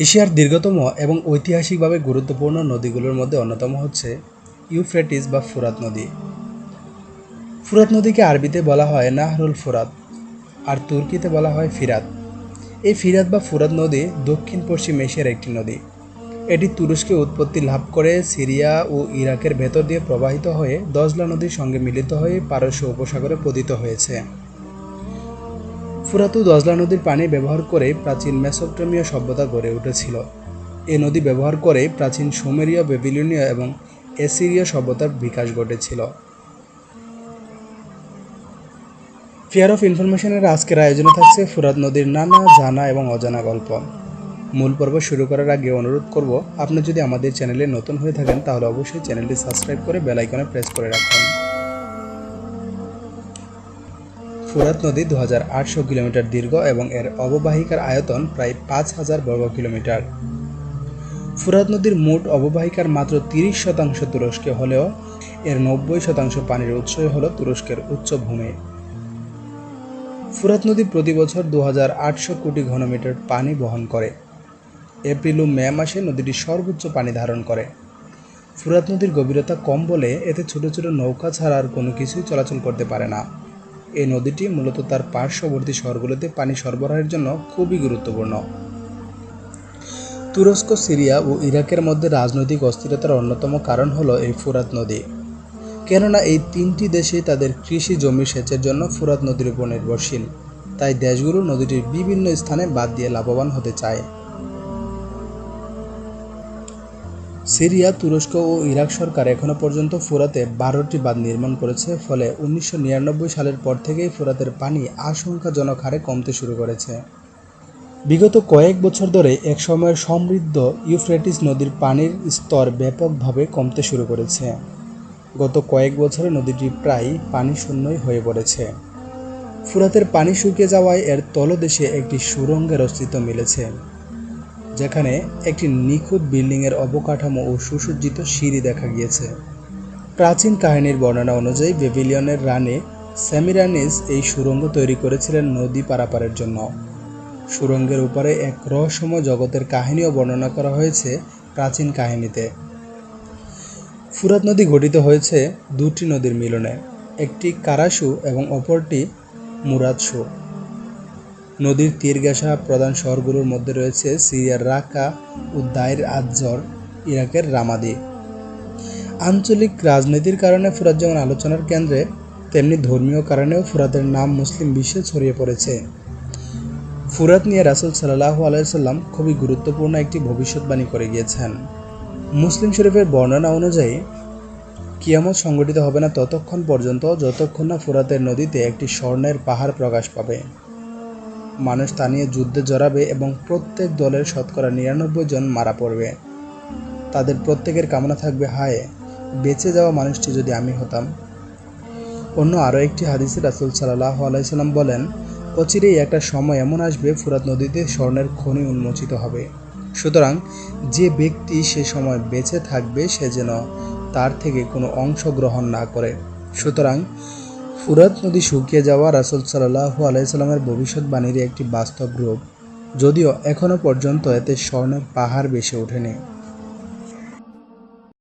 এশিয়ার দীর্ঘতম এবং ঐতিহাসিকভাবে গুরুত্বপূর্ণ নদীগুলোর মধ্যে অন্যতম হচ্ছে ইউফ্রেটিস বা ফুরাত নদী। ফুরাত নদীকে আরবিতে বলা হয় নাহরুল ফুরাত, আর তুর্কিতে বলা হয় ফিরাত। এই ফিরাত বা ফুরাত নদী দক্ষিণ পশ্চিম এশিয়ার একটি নদী। এটি তুরস্কে উৎপত্তি লাভ করে, সিরিয়া ও ইরাকের ভেতর দিয়ে প্রবাহিত হয়ে দজলা নদীর সঙ্গে মিলিত হয়ে পারস্য উপসাগরে পতিত হয়েছে। ফুরাত দজলা নদীর পানি ব্যবহার করে প্রাচীন মেসোপটেমীয় সভ্যতা গড়ে উঠেছিল। এ নদী ব্যবহার করে প্রাচীন সুমেরীয় বেবিলনীয় এবং এসিরীয় সভ্যতার বিকাশ ঘটেছিল। ফেয়ার অফ ইনফরমেশনের আজকের আয়োজনে থাকছে ফুরাত নদীর নানা জানা এবং অজানা গল্প। মূল পর্ব শুরু করার আগে অনুরোধ করব, আপনি যদি আমাদের চ্যানেলে নতুন হয়ে থাকেন, তাহলে অবশ্যই চ্যানেলটি সাবস্ক্রাইব করে বেলাইকনে প্রেস করে রাখুন। ফুরাত নদী দু হাজার আটশো কিলোমিটার দীর্ঘ এবং এর অববাহিকার আয়তন প্রায় পাঁচ হাজার বর্গ কিলোমিটার। ফুরাত নদীর মোট অববাহিকার মাত্র তিরিশ শতাংশ তুরস্কে হলেও এর নব্বই শতাংশ পানির উৎসই হল তুরস্কের উচ্চভূমি। ফুরাত নদী প্রতি বছর দু হাজার আটশো কোটি ঘনমিটার পানি বহন করে। এপ্রিল ও মে মাসে নদীটি সর্বোচ্চ পানি ধারণ করে। ফুরাত নদীর গভীরতা কম বলে এতে ছোট ছোট নৌকা ছাড়া আর কোনো কিছুই চলাচল করতে পারে না। এই নদীটি মূলত তার পার্শ্ববর্তী শহরগুলোতে পানি সরবরাহের জন্য খুবই গুরুত্বপূর্ণ। তুরস্ক, সিরিয়া ও ইরাকের মধ্যে রাজনৈতিক অস্থিরতার অন্যতম কারণ হলো এই ফুরাত নদী। কেননা এই তিনটি দেশেই তাদের কৃষি জমি সেচের জন্য ফুরাত নদীর উপর নির্ভরশীল। তাই দেশগুলো নদীটির বিভিন্ন স্থানে বাদ দিয়ে লাভবান হতে চায়। সিরিয়া, তুরস্ক ও ইরাক সরকার এখনও পর্যন্ত ফুরাতে বারোটি বাঁধ নির্মাণ করেছে, ফলে উনিশশো নিরানব্বই সালের পর থেকেই ফুরাতের পানি আশঙ্কাজনক হারে কমতে শুরু করেছে। বিগত কয়েক বছর ধরে এক সময়ের সমৃদ্ধ ইউফ্রেটিস নদীর পানির স্তর ব্যাপকভাবে কমতে শুরু করেছে। গত কয়েক বছরে নদীটি প্রায় পানি শূন্যই হয়ে পড়েছে। ফুরাতের পানি শুকিয়ে যাওয়ায় এর তলদেশে একটি সুরঙ্গের অস্তিত্ব মিলেছে। যেখানে একটি নিখুঁত বিল্ডিংয়ের অবকাঠামো ও সুসজ্জিত সিঁড়ি দেখা গিয়েছে। প্রাচীন কাহিনীর বর্ণনা অনুযায়ী বেবিলিয়নের রানে স্যামিরানিস এই সুরঙ্গ তৈরি করেছিলেন নদী পারাপারের জন্য। সুরঙ্গের উপরে এক রহস্যময় জগতের কাহিনীও বর্ণনা করা হয়েছে প্রাচীন কাহিনীতে। ফুরাত নদী গঠিত হয়েছে দুটি নদীর মিলনে, একটি কারাসু এবং অপরটি মুরাদসু। নদীর তীর ঘেঁষা প্রধান শহরগুলোর মধ্যে রয়েছে সিরিয়ার রাকা ও দায়ের আজর ইরাকের রামাদি। আঞ্চলিক রাজনীতির কারণে ফুরাত যেমন আলোচনার কেন্দ্রে, তেমনি ধর্মীয় কারণেও ফুরাতের নাম মুসলিম বিশ্বে ছড়িয়ে পড়েছে। ফুরাত নিয়ে রাসুল সাল্লাহ আলাইসাল্লাম খুবই গুরুত্বপূর্ণ একটি ভবিষ্যৎবাণী করে গিয়েছেন। মুসলিম শরীফের বর্ণনা অনুযায়ী, কিয়ামত সংগঠিত হবে না ততক্ষণ পর্যন্ত, যতক্ষণ না ফুরাতের নদীতে একটি স্বর্ণের পাহাড় প্রকাশ পাবে। মানুষ তা নিয়ে যুদ্ধে জড়াবে এবং প্রত্যেক দলের শতকরা নিরানব্বই জন মারা পড়বে। তাদের প্রত্যেকের কামনা থাকবে, হায়, বেঁচে যাওয়া মানুষটি যদি আমি হতাম। অন্য আরও একটি হাদিসে রাসুল সাল্লাহ আলাইসাল্লাম বলেন, অচিরেই একটা সময় এমন আসবে, ফুরাত নদীতে স্বর্ণের খনি উন্মোচিত হবে। সুতরাং যে ব্যক্তি সে সময় বেঁচে থাকবে, সে যেন তার থেকে কোনো অংশ গ্রহণ না করে। সুতরাং ফুরাত নদী শুকিয়ে যাওয়া রাসুল সাল্লাহু আলাইসাল্লামের ভবিষ্যৎবাণীর একটি বাস্তব রূপ, যদিও এখনও পর্যন্ত এতে স্বর্ণের পাহাড় বেশি ওঠেনি।